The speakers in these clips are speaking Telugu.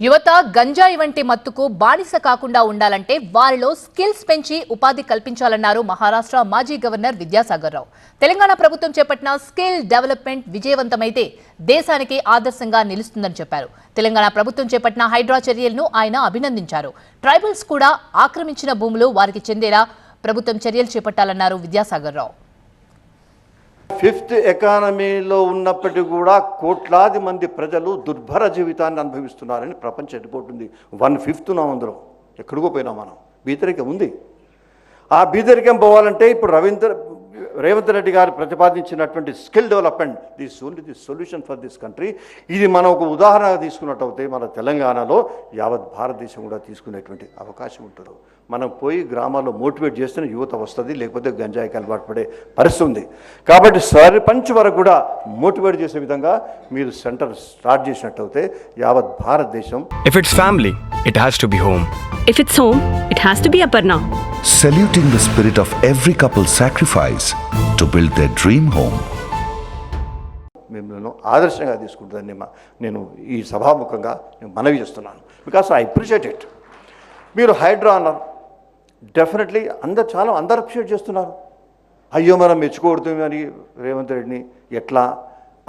యువత గంజాయి వంటి మత్తుకు బానిస కాకుండా ఉండాలంటే వారిలో స్కిల్స్ పెంచి ఉపాధి కల్పించాలన్నారు మహారాష్ట్ర మాజీ గవర్నర్ విద్యాసాగర్ రావు. తెలంగాణ ప్రభుత్వం చేపట్టిన స్కిల్ డెవలప్మెంట్ విజయవంతమైతే దేశానికి ఆదర్శంగా నిలుస్తుందని చెప్పారు. తెలంగాణ ప్రభుత్వం చేపట్టిన హైడ్రా చర్యలను ఆయన అభినందించారు. ట్రైబల్స్ కూడా ఆక్రమించిన భూములు వారికి చెందేలా ప్రభుత్వం చర్యలు చేపట్టాలన్నారు విద్యాసాగర్ రావు. ఫిఫ్త్ ఎకానమీలో ఉన్నప్పటికీ కూడా కోట్లాది మంది ప్రజలు దుర్భర జీవితాన్ని అనుభవిస్తున్నారని ప్రపంచ రిపోర్ట్ ఉంది వన్ ఫిఫ్త్ నా అందులో. ఎక్కడికో పోయినాం మనం. బీదరికం ఉంది. ఆ బీదరికం పోవాలంటే ఇప్పుడు రవీంద్ర రేవంత్ రెడ్డి గారు ప్రతిపాదించినటువంటి skill development this only the solution for this country ఇది మనం ఒక ఉదాహరణ తీసుకున్నట్టయితే మన తెలంగాణలో యావత్ భారతదేశం కూడా తీసుకునేటువంటి అవకాశం ఉంటుంది మనం పోయి గ్రామాల్లో మోటివేట్ చేస్తేనే యువత వస్తుంది లేకపోతే గంజాయికి అలవాటు పడే పరిస్థితి ఉంది కాబట్టి సర్పంచ్ వరకు కూడా మోటివేట్ చేసే విధంగా మీరు సెంటర్ స్టార్ట్ చేసినట్టయితే యావత్ భారతదేశం If it's family, it has to be home. If it's home, it has to be Aparna. Saluting the spirit of every couple's sacrifice to build their dream home. మిమ్మల్ని ఆదర్శంగా తీసుకుంటుందని నేను ఈ సభాముఖంగా నేను మనవి చేస్తున్నాను. బికాస్ ఐ అప్రిషియేట్ ఇట్ మీరు హైడ్రా అన్నారు. డెఫినెట్లీ అందరు చాలా అందరు అప్రిషియేట్ చేస్తున్నారు. అయ్యో మనం మెచ్చుకోకూడదు అని రేవంత్ రెడ్డిని ఎట్లా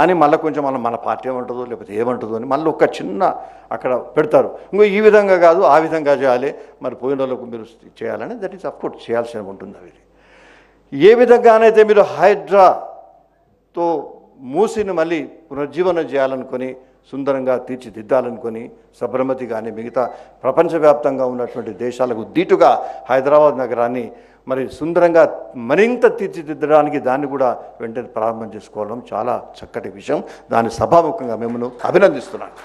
అని మళ్ళీ కొంచెం మనం మన పార్టీ ఏమంటుందో లేకపోతే ఏమంటుందో అని మళ్ళీ ఒక చిన్న అక్కడ పెడతారు. ఇంకో ఈ విధంగా కాదు ఆ విధంగా చేయాలి. మరి పోయిన వాళ్ళకు మీరు చేయాలని దట్ ఈస్ అఫ్కోర్స్ చేయాల్సి ఉంటుంది అవి ఏ విధంగానైతే మీరు హైడ్రాతో మూసిని మళ్ళీ పునర్జీవనం చేయాలనుకొని సుందరంగా తీర్చిదిద్దాలనుకొని సబర్మతి కానీ మిగతా ప్రపంచవ్యాప్తంగా ఉన్నటువంటి దేశాలకు దీటుగా హైదరాబాద్ నగరాన్ని మరి సుందరంగా మరింత తీర్చిదిద్దడానికి దాన్ని కూడా వెంటనే ప్రారంభం చేసుకోవడం చాలా చక్కటి విషయం. దాన్ని సభాముఖంగా మిమ్మల్ని అభినందిస్తున్నాను.